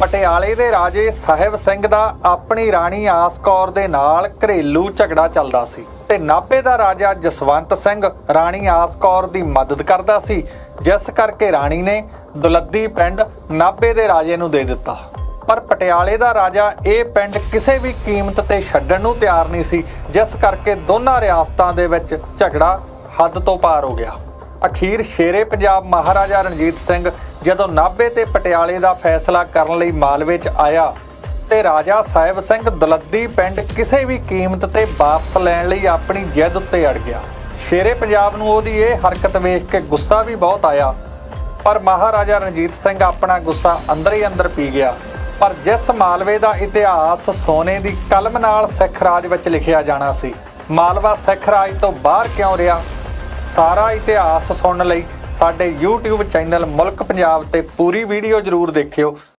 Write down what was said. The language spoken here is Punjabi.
ਪਟਿਆਲੇ ਦੇ ਰਾਜੇ ਸਾਹਿਬ ਸਿੰਘ ਦਾ ਆਪਣੀ ਰਾਣੀ ਆਸ ਕੌਰ ਦੇ ਨਾਲ ਘਰੇਲੂ ਝਗੜਾ ਚੱਲਦਾ ਸੀ ਤੇ ਨਾਭੇ ਦਾ ਰਾਜਾ ਜਸਵੰਤ ਸਿੰਘ ਰਾਣੀ ਆਸ ਕੌਰ ਦੀ ਮਦਦ ਕਰਦਾ ਸੀ, ਜਿਸ ਕਰਕੇ ਰਾਣੀ ਨੇ ਦੁਲੱਦੀ ਪਿੰਡ ਨਾਭੇ ਦੇ ਰਾਜੇ ਨੂੰ ਦੇ ਦਿੱਤਾ। ਪਰ ਪਟਿਆਲੇ ਦਾ ਰਾਜਾ ਇਹ ਪਿੰਡ ਕਿਸੇ ਵੀ ਕੀਮਤ ਤੇ ਛੱਡਣ ਨੂੰ ਤਿਆਰ ਨਹੀਂ ਸੀ, ਜਿਸ ਕਰਕੇ ਦੋਨਾਂ ਰਿਆਸਤਾਂ ਦੇ ਵਿੱਚ ਝਗੜਾ ਹੱਦ ਤੋਂ ਪਾਰ ਹੋ ਗਿਆ। ਅਖੀਰ ਸ਼ੇਰੇ ਪੰਜਾਬ ਮਹਾਰਾਜਾ ਰਣਜੀਤ ਸਿੰਘ ਜਦੋਂ ਨਾਭੇ ਤੇ ਪਟਿਆਲੇ ਦਾ ਫੈਸਲਾ ਕਰਨ ਲਈ ਮਾਲਵੇ 'ਚ ਆਇਆ ਤੇ ਰਾਜਾ ਸਾਹਿਬ ਸਿੰਘ ਦਲੱਦੀ ਪਿੰਡ ਕਿਸੇ ਵੀ ਕੀਮਤ ਤੇ ਵਾਪਸ ਲੈਣ ਲਈ ਆਪਣੀ ਜਿੱਦ ਉੱਤੇ ਅੜ ਗਿਆ। ਸ਼ੇਰੇ ਪੰਜਾਬ ਨੂੰ ਉਹਦੀ ਇਹ ਹਰਕਤ ਵੇਖ ਕੇ ਗੁੱਸਾ ਵੀ ਬਹੁਤ ਆਇਆ, ਪਰ ਮਹਾਰਾਜਾ ਰਣਜੀਤ ਸਿੰਘ ਆਪਣਾ ਗੁੱਸਾ ਅੰਦਰ ਹੀ ਅੰਦਰ ਪੀ ਗਿਆ। ਪਰ ਜਿਸ ਮਾਲਵੇ ਦਾ ਇਤਿਹਾਸ ਸੋਨੇ ਦੀ ਕਲਮ ਨਾਲ ਸਿੱਖ ਰਾਜ ਵਿੱਚ ਲਿਖਿਆ ਜਾਣਾ ਸੀ, ਮਾਲਵਾ ਸਿੱਖ ਰਾਜ ਤੋਂ ਬਾਹਰ ਕਿਉਂ ਰਿਹਾ? ਸਾਰਾ ਇਤਿਹਾਸ ਸੁਣਨ ਲਈ ਸਾਡੇ YouTube ਚੈਨਲ ਮੁਲਕ ਪੰਜਾਬ ਤੇ ਪੂਰੀ ਵੀਡੀਓ ਜ਼ਰੂਰ ਦੇਖਿਓ।